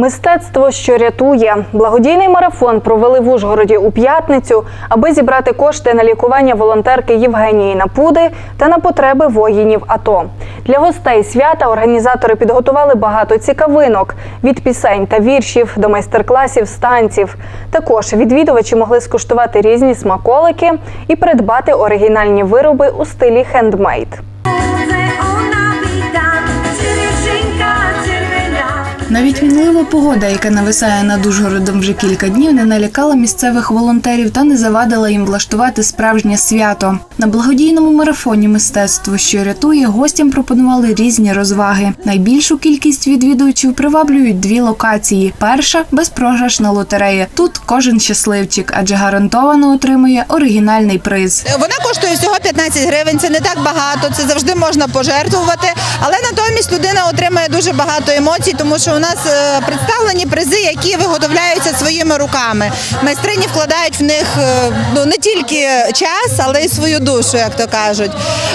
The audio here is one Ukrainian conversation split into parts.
Мистецтво, що рятує. Благодійний марафон провели в Ужгороді у п'ятницю, аби зібрати кошти на лікування волонтерки Євгенії Напуди та на потреби воїнів АТО. Для гостей свята організатори підготували багато цікавинок від пісень та віршів до майстер-класів з танців. Також відвідувачі могли скуштувати різні смаколики і придбати оригінальні вироби у стилі хендмейд. Навіть мінлива погода, яка нависає над Ужгородом вже кілька днів, не налякала місцевих волонтерів та не завадила їм влаштувати справжнє свято. На благодійному марафоні мистецтво, що рятує, гостям пропонували різні розваги. Найбільшу кількість відвідувачів приваблюють дві локації: перша безпрограшна лотерея. Тут кожен щасливчик, адже гарантовано отримує оригінальний приз. Вона коштує всього 15 гривень. Це не так багато. Це завжди можна пожертвувати. Але натомість людина отримує дуже багато емоцій, тому що нас е, представлені призи, які виготовляються своїми руками. Майстрині вкладають в них е, ну не тільки час, але й свою душу, як то кажуть.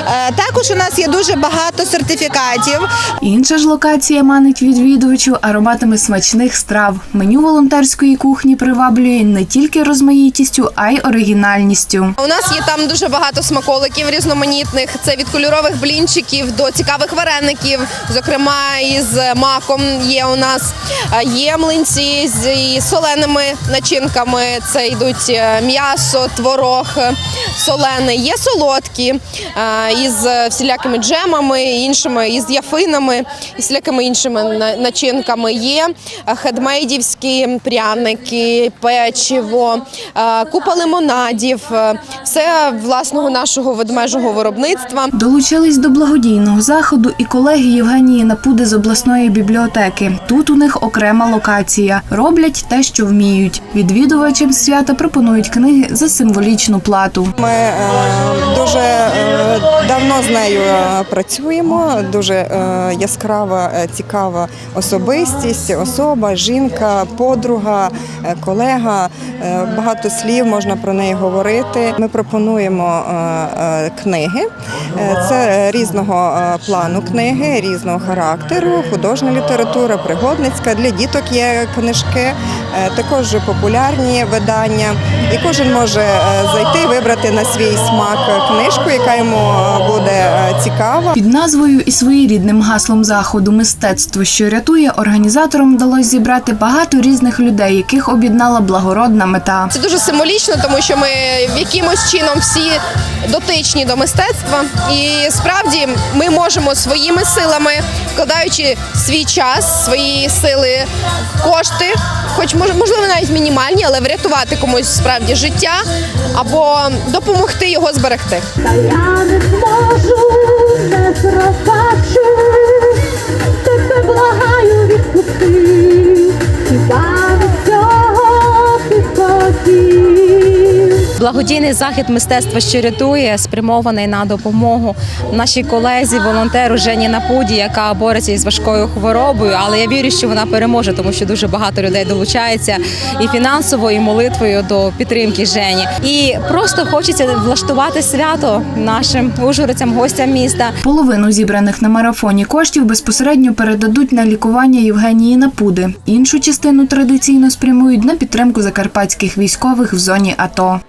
Е, Також у нас є дуже багато сертифікатів. Інша ж локація манить відвідувачів ароматами смачних страв. Меню волонтерської кухні приваблює не тільки розмаїтістю, а й оригінальністю. У нас є там дуже багато смаколиків різноманітних. Це від кольорових блінчиків до цікавих вареників. Зокрема, із маком є у нас Е, є млинці з соленими начинками. Це йдуть е, м'ясо, творог солений. Є солодкі е, із всілякими джемами, іншими із яфинами і всілякими іншими начинками. Є хедмейдівські пряники, печиво, е, купа лимонадів. Е, Все власного нашого ведмежого виробництва. Долучились до благодійного заходу і колеги Євгенії Напуди з обласної бібліотеки. Тут у них окрема локація. Роблять те, що вміють. Відвідувачам свята пропонують книги за символічну плату. Ми е, дуже е, давно з нею е, працюємо. Дуже яскрава, цікава особистість, особа, жінка, подруга, колега. Багато слів можна про неї говорити. Ми пропонуємо книги. Це різного плану книги, різного характеру, художня література, пригодницька. Для діток є книжки, також популярні видання. І кожен може е, зайти, вибрати на свій смак книжку, яка йому е, буде е, цікава. Під назвою і своєрідним гаслом заходу Мистецтво, що рятує, організаторам вдалося зібрати багато різних людей, яких об'єднала благородна мета. Це дуже символічно, тому що ми якимось чином всі дотичні до мистецтва. І справді ми можемо своїми силами, вкладаючи свій час, свої сили, кошти, хоч можливо навіть мінімальні, але врятувати комусь справді життя або допомогти його зберегти. Благодійний захід мистецтва, що рятує, спрямований на допомогу нашій колезі, волонтеру Жені Напуді, яка бореться із важкою хворобою. Але я вірю, що вона переможе, тому що дуже багато людей долучається і фінансово, і молитвою до підтримки Жені. І просто хочеться влаштувати свято нашим ужгородцям, гостям міста. Половину зібраних на марафоні коштів безпосередньо передадуть на лікування Євгенії Напуди. Іншу частину традиційно спрямують на підтримку закарпатських військових в зоні АТО.